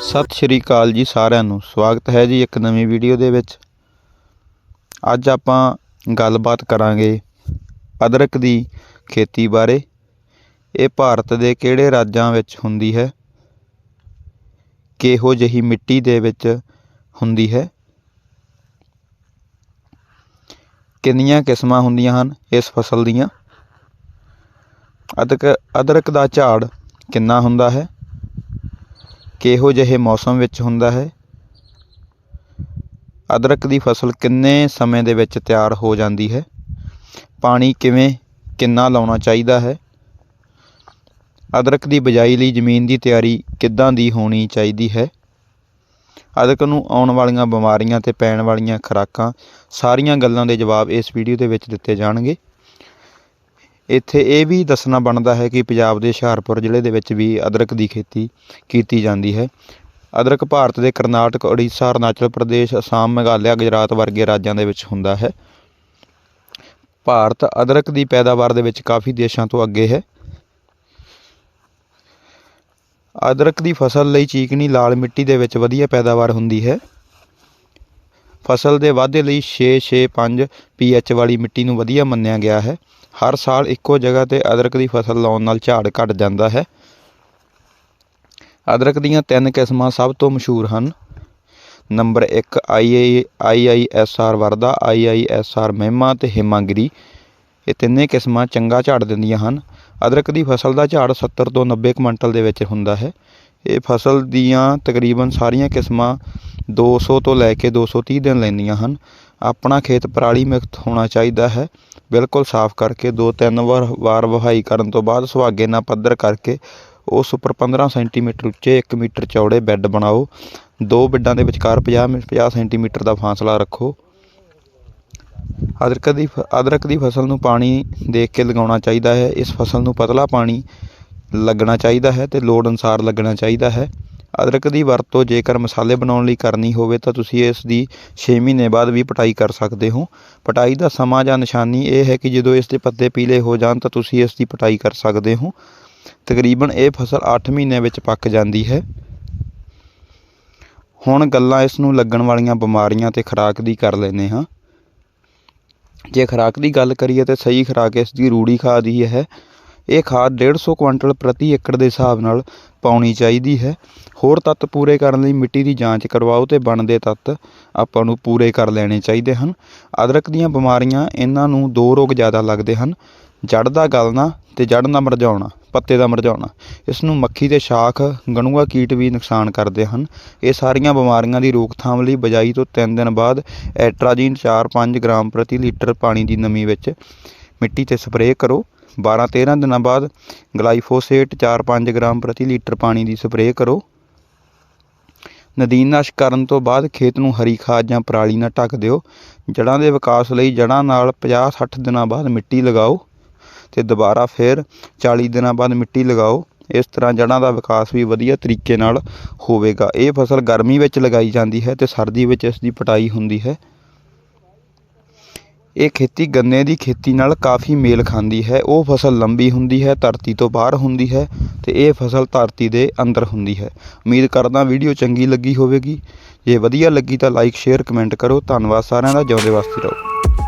ਸਤਿ ਸ਼੍ਰੀ ਅਕਾਲ ਜੀ ਸਾਰਿਆਂ ਨੂੰ। ਸਵਾਗਤ ਹੈ ਜੀ ਇੱਕ ਨਵੀਂ ਵੀਡੀਓ ਦੇ ਵਿੱਚ। ਅੱਜ ਆਪਾਂ ਗੱਲਬਾਤ ਕਰਾਂਗੇ ਅਦਰਕ ਦੀ ਖੇਤੀ ਬਾਰੇ। ਇਹ ਭਾਰਤ ਦੇ ਕਿਹੜੇ ਰਾਜਾਂ ਵਿੱਚ ਹੁੰਦੀ ਹੈ? ਕਿਹੋ ਜਿਹੀ ਮਿੱਟੀ ਦੇ ਵਿੱਚ ਹੁੰਦੀ ਹੈ? ਕਿੰਨੀਆਂ ਕਿਸਮਾਂ ਹੁੰਦੀਆਂ ਹਨ ਇਸ ਫਸਲ ਦੀਆਂ? ਅਦਰਕ ਅਦਰਕ ਦਾ ਝਾੜ ਕਿੰਨਾ ਹੁੰਦਾ ਹੈ? ਕਿਹੋ ਜਿਹੇ ਮੌਸਮ ਵਿੱਚ ਹੁੰਦਾ ਹੈ? ਅਦਰਕ ਦੀ ਫਸਲ ਕਿੰਨੇ ਸਮੇਂ ਦੇ ਵਿੱਚ ਤਿਆਰ ਹੋ ਜਾਂਦੀ ਹੈ? ਪਾਣੀ ਕਿਵੇਂ, ਕਿੰਨਾ ਲਾਉਣਾ ਚਾਹੀਦਾ ਹੈ? ਅਦਰਕ ਦੀ ਬਿਜਾਈ ਲਈ ਜ਼ਮੀਨ ਦੀ ਤਿਆਰੀ ਕਿੱਦਾਂ ਦੀ ਹੋਣੀ ਚਾਹੀਦੀ ਹੈ? ਅਦਰਕ ਨੂੰ ਆਉਣ ਵਾਲੀਆਂ ਬਿਮਾਰੀਆਂ ਤੇ ਪੈਣ ਵਾਲੀਆਂ ਖੁਰਾਕਾਂ ਸਾਰੀਆਂ ਗੱਲਾਂ ਦੇ ਜਵਾਬ ਇਸ ਵੀਡੀਓ ਦੇ ਵਿੱਚ ਦਿੱਤੇ ਜਾਣਗੇ। ਇੱਥੇ ਇਹ ਵੀ ਦੱਸਣਾ ਬਣਦਾ ਹੈ ਕਿ ਪੰਜਾਬ ਦੇ ਹੁਸ਼ਿਆਰਪੁਰ ਜ਼ਿਲ੍ਹੇ ਦੇ ਵਿੱਚ ਵੀ ਅਦਰਕ ਦੀ ਖੇਤੀ ਕੀਤੀ ਜਾਂਦੀ ਹੈ। ਅਦਰਕ ਭਾਰਤ ਦੇ ਕਰਨਾਟਕ, ਉੜੀਸਾ, ਅਰੁਣਾਚਲ ਪ੍ਰਦੇਸ਼, ਅਸਾਮ, ਮੇਘਾਲਿਆ, ਗੁਜਰਾਤ ਵਰਗੇ ਰਾਜਾਂ ਦੇ ਵਿੱਚ ਹੁੰਦਾ ਹੈ। ਭਾਰਤ ਅਦਰਕ ਦੀ ਪੈਦਾਵਾਰ ਦੇ ਵਿੱਚ ਕਾਫੀ ਦੇਸ਼ਾਂ ਤੋਂ ਅੱਗੇ ਹੈ। ਅਦਰਕ ਦੀ ਫਸਲ ਲਈ ਚੀਕਣੀ ਲਾਲ ਮਿੱਟੀ ਦੇ ਵਿੱਚ ਵਧੀਆ ਪੈਦਾਵਾਰ ਹੁੰਦੀ ਹੈ। ਫਸਲ ਦੇ ਵਾਧੇ ਲਈ 665 ਪੀਐਚ ਵਾਲੀ ਮਿੱਟੀ ਨੂੰ ਵਧੀਆ ਮੰਨਿਆ ਗਿਆ ਹੈ। ਹਰ ਸਾਲ ਇੱਕੋ ਜਗ੍ਹਾ ਤੇ ਅਦਰਕ ਦੀ ਫਸਲ ਲਾਉਣ ਨਾਲ ਝਾੜ ਘਟ ਜਾਂਦਾ ਹੈ। ਅਦਰਕ ਦੀਆਂ ਤਿੰਨ ਕਿਸਮਾਂ ਸਭ ਤੋਂ ਮਸ਼ਹੂਰ ਹਨ। ਨੰਬਰ 1 ਆਈ ਆਈਆਈਐਸਆਰ ਵਰਦਾ ਆਈਆਈਐਸਆਰ ਮਹਿਮਾ ਤੇ ਹਿਮਾਗਰੀ। ਇਹ ਤਿੰਨੇ ਕਿਸਮਾਂ ਚੰਗਾ ਝਾੜ ਦਿੰਦੀਆਂ ਹਨ। ਅਦਰਕ ਦੀ ਫਸਲ ਦਾ ਝਾੜ 70 ਤੋਂ 90 ਕੁਇੰਟਲ ਦੇ ਵਿੱਚ ਹੁੰਦਾ ਹੈ। ਇਹ ਫਸਲ ਦੀਆਂ ਤਕਰੀਬਨ ਸਾਰੀਆਂ ਕਿਸਮਾਂ 200 ਤੋਂ ਲੈ ਕੇ 230 ਦਿਨ ਲੈਂਦੀਆਂ ਹਨ। ਆਪਣਾ ਖੇਤ ਪਰਾਲੀ ਮੁਕਤ ਹੋਣਾ ਚਾਹੀਦਾ ਹੈ। ਬਿਲਕੁਲ ਸਾਫ਼ ਕਰਕੇ ਦੋ ਤਿੰਨ ਵਾਰ ਵਾਰ ਵਹਾਈ ਕਰਨ ਤੋਂ ਬਾਅਦ ਸੁਹਾਗੇ ਨਾਲ ਪੱਧਰ ਕਰਕੇ ਉਸ ਉੱਪਰ 15 ਸੈਂਟੀਮੀਟਰ ਉੱਚੇ 1 ਮੀਟਰ ਚੌੜੇ ਬੈੱਡ ਬਣਾਓ। ਦੋ ਬੈੱਡਾਂ ਦੇ ਵਿਚਕਾਰ 50 ਮਿ- 50 ਸੈਂਟੀਮੀਟਰ ਦਾ ਫਾਸਲਾ ਰੱਖੋ। ਅਦਰਕ ਦੀ ਫ- ਅਦਰਕ ਦੀ ਫਸਲ ਨੂੰ ਪਾਣੀ ਦੇਖ ਕੇ ਲਗਾਉਣਾ ਚਾਹੀਦਾ ਹੈ। ਇਸ ਫਸਲ ਨੂੰ ਪਤਲਾ ਪਾਣੀ ਲੱਗਣਾ ਚਾਹੀਦਾ ਹੈ ਅਤੇ ਲੋੜ ਅਨੁਸਾਰ ਲੱਗਣਾ ਚਾਹੀਦਾ ਹੈ। ਅਦਰਕ ਦੀ ਵਰਤੋਂ ਜੇਕਰ ਮਸਾਲੇ ਬਣਾਉਣ ਲਈ ਕਰਨੀ ਹੋਵੇ ਤਾਂ ਤੁਸੀਂ ਇਸ ਦੀ ਛੇ ਮਹੀਨੇ ਬਾਅਦ ਵੀ ਪਟਾਈ ਕਰ ਸਕਦੇ ਹੋ। ਪਟਾਈ ਦਾ ਸਮਾਂ ਜਾਂ ਨਿਸ਼ਾਨੀ ਇਹ ਹੈ ਕਿ ਜਦੋਂ ਇਸ ਦੇ ਪੱਤੇ ਪੀਲੇ ਹੋ ਜਾਣ ਤਾਂ ਤੁਸੀਂ ਇਸ ਦੀ ਪਟਾਈ ਕਰ ਸਕਦੇ ਹੋ। ਤਕਰੀਬਨ ਇਹ ਫਸਲ 8 ਮਹੀਨਿਆਂ ਵਿੱਚ ਪੱਕ ਜਾਂਦੀ ਹੈ। ਹੁਣ ਗੱਲਾਂ ਇਸ ਨੂੰ ਲੱਗਣ ਵਾਲੀਆਂ ਬਿਮਾਰੀਆਂ ਤੇ ਖੁਰਾਕ ਦੀ ਕਰ ਲੈਂਦੇ ਹਾਂ। ਜੇ ਖੁਰਾਕ ਦੀ ਗੱਲ ਕਰੀਏ ਤਾਂ ਸਹੀ ਖੁਰਾਕ ਇਸ ਦੀ ਰੂੜੀ ਖਾਦ ਹੀ ਹੈ। ਇਹ ਖਾਦ 150 ਕੁਇੰਟਲ ਪ੍ਰਤੀ ਏਕੜ ਦੇ ਹਿਸਾਬ ਨਾਲ ਪਾਉਣੀ ਚਾਹੀਦੀ ਹੈ। ਹੋਰ ਤੱਤ ਪੂਰੇ ਕਰਨ ਲਈ ਮਿੱਟੀ ਦੀ ਜਾਂਚ ਕਰਵਾਓ ਅਤੇ ਬਣਦੇ ਤੱਤ ਆਪਾਂ ਨੂੰ ਪੂਰੇ ਕਰ ਲੈਣੇ ਚਾਹੀਦੇ ਹਨ। ਅਦਰਕ ਦੀਆਂ ਬਿਮਾਰੀਆਂ ਇਹਨਾਂ ਨੂੰ ਦੋ ਰੋਗ ਜ਼ਿਆਦਾ ਲੱਗਦੇ ਹਨ। ਜੜ ਦਾ ਗਲਣਾ ਅਤੇ ਜੜ ਦਾ ਮੁਰਝਾਉਣਾ ਪੱਤੇ ਦਾ ਮੁਰਝਾਉਣਾ ਇਸ ਨੂੰ ਮੱਖੀ ਤੇ ਸ਼ਾਖ, ਗਣੂਆ, ਕੀਟ ਵੀ ਨੁਕਸਾਨ ਕਰਦੇ ਹਨ। ਇਹ ਸਾਰੀਆਂ ਬਿਮਾਰੀਆਂ ਦੀ ਰੋਕਥਾਮ ਲਈ ਬਜਾਈ ਤੋਂ 3 ਦਿਨ ਬਾਅਦ ਐਟਰਾਜੀਨ 4-5 ਗ੍ਰਾਮ ਪ੍ਰਤੀ ਲੀਟਰ ਪਾਣੀ ਦੀ ਨਮੀ ਵਿੱਚ ਮਿੱਟੀ ਤੇ ਸਪਰੇਅ ਕਰੋ। 12-13 ਦਿਨਾਂ ਬਾਅਦ ਗਲਾਈਫੋਸੇਟ 4-5 ਗ੍ਰਾਮ ਪ੍ਰਤੀ ਲੀਟਰ ਪਾਣੀ ਦੀ ਸਪਰੇਅ ਕਰੋ। ਨਦੀਨਨਾਸ਼ਕ ਕਰਨ ਤੋਂ ਬਾਅਦ ਖੇਤ ਨੂੰ ਹਰੀ ਖਾਦ ਜਾਂ ਪਰਾਲੀ ਨਾਲ ਢੱਕ ਦਿਓ। ਜੜ੍ਹਾਂ ਦੇ ਵਿਕਾਸ ਲਈ ਜੜ੍ਹਾਂ ਨਾਲ 50-60 ਦਿਨਾਂ ਬਾਅਦ ਮਿੱਟੀ ਲਗਾਓ ਤੇ ਦੁਬਾਰਾ ਫਿਰ 40 ਦਿਨਾਂ ਬਾਅਦ ਮਿੱਟੀ ਲਗਾਓ। ਇਸ ਤਰ੍ਹਾਂ ਜੜ੍ਹਾਂ ਦਾ ਵਿਕਾਸ ਵੀ ਵਧੀਆ ਤਰੀਕੇ ਨਾਲ ਹੋਵੇਗਾ। ਇਹ ਫਸਲ ਗਰਮੀ ਵਿੱਚ ਲਗਾਈ ਜਾਂਦੀ ਹੈ ਤੇ ਸਰਦੀ ਵਿੱਚ ਇਸ ਦੀ ਪਟਾਈ ਹੁੰਦੀ ਹੈ। ਇਹ ਖੇਤੀ ਗੰਨੇ ਦੀ ਖੇਤੀ ਨਾਲ ਕਾਫੀ ਮੇਲ ਖਾਂਦੀ ਹੈ। ਉਹ ਫਸਲ ਲੰਬੀ ਹੁੰਦੀ ਹੈ, ਧਰਤੀ ਤੋਂ ਬਾਹਰ ਹੁੰਦੀ ਹੈ ਅਤੇ ਇਹ ਫਸਲ ਧਰਤੀ ਦੇ ਅੰਦਰ ਹੁੰਦੀ ਹੈ। ਉਮੀਦ ਕਰਦਾ ਵੀਡੀਓ ਚੰਗੀ ਲੱਗੀ ਹੋਵੇਗੀ। ਜੇ ਵਧੀਆ ਲੱਗੀ ਤਾਂ ਲਾਈਕ ਸ਼ੇਅਰ ਕਮੈਂਟ ਕਰੋ। ਧੰਨਵਾਦ ਸਾਰਿਆਂ ਦਾ। ਜਿਉਂਦੇ ਵਾਸਤੇ ਰਹੋ।